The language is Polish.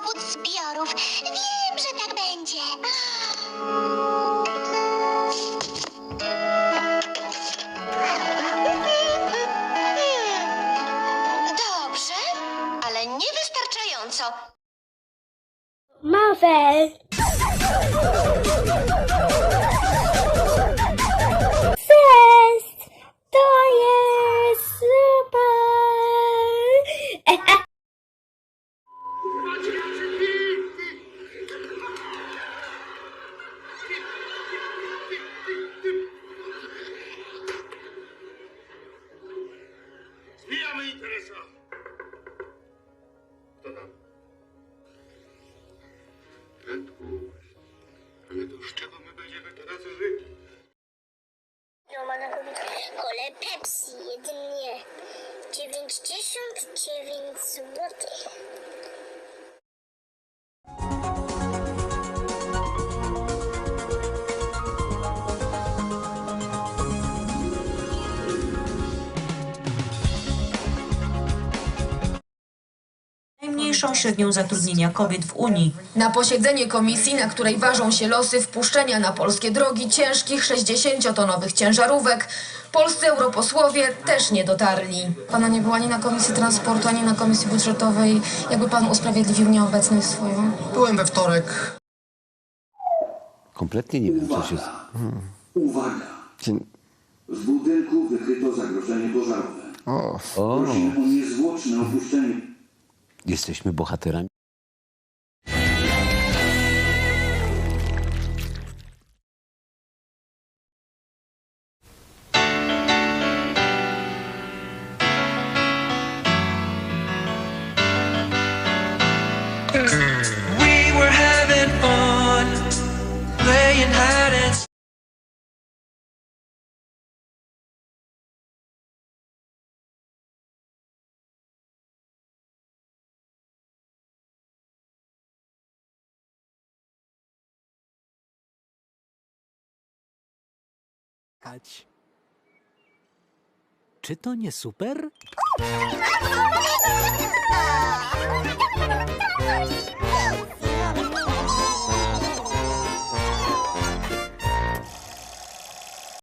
dowód zbiorów. Wiem, że tak będzie. Dobrze, ale niewystarczająco. Marvel. Zbijamy interesa! Kto tam? Redku, ale to z czego my będziemy teraz żyć? Kole Pepsi jedynie 99 zł. Najmniejszą średnią zatrudnienia kobiet w Unii. Na posiedzenie komisji, na której ważą się losy wpuszczenia na polskie drogi ciężkich 60-tonowych ciężarówek, polscy europosłowie też nie dotarli. Pana nie było ani na Komisji Transportu, ani na Komisji Budżetowej. Jakby pan usprawiedliwił nieobecność swoją? Byłem we wtorek. Kompletnie nie wiem, co się... Uwaga! Dzień... W budynku wykryto zagrożenie pożarowe. O, Prosimy o niezwłoczne opuszczenie jesteśmy bohaterami. We were having fun, playing Czy to nie super?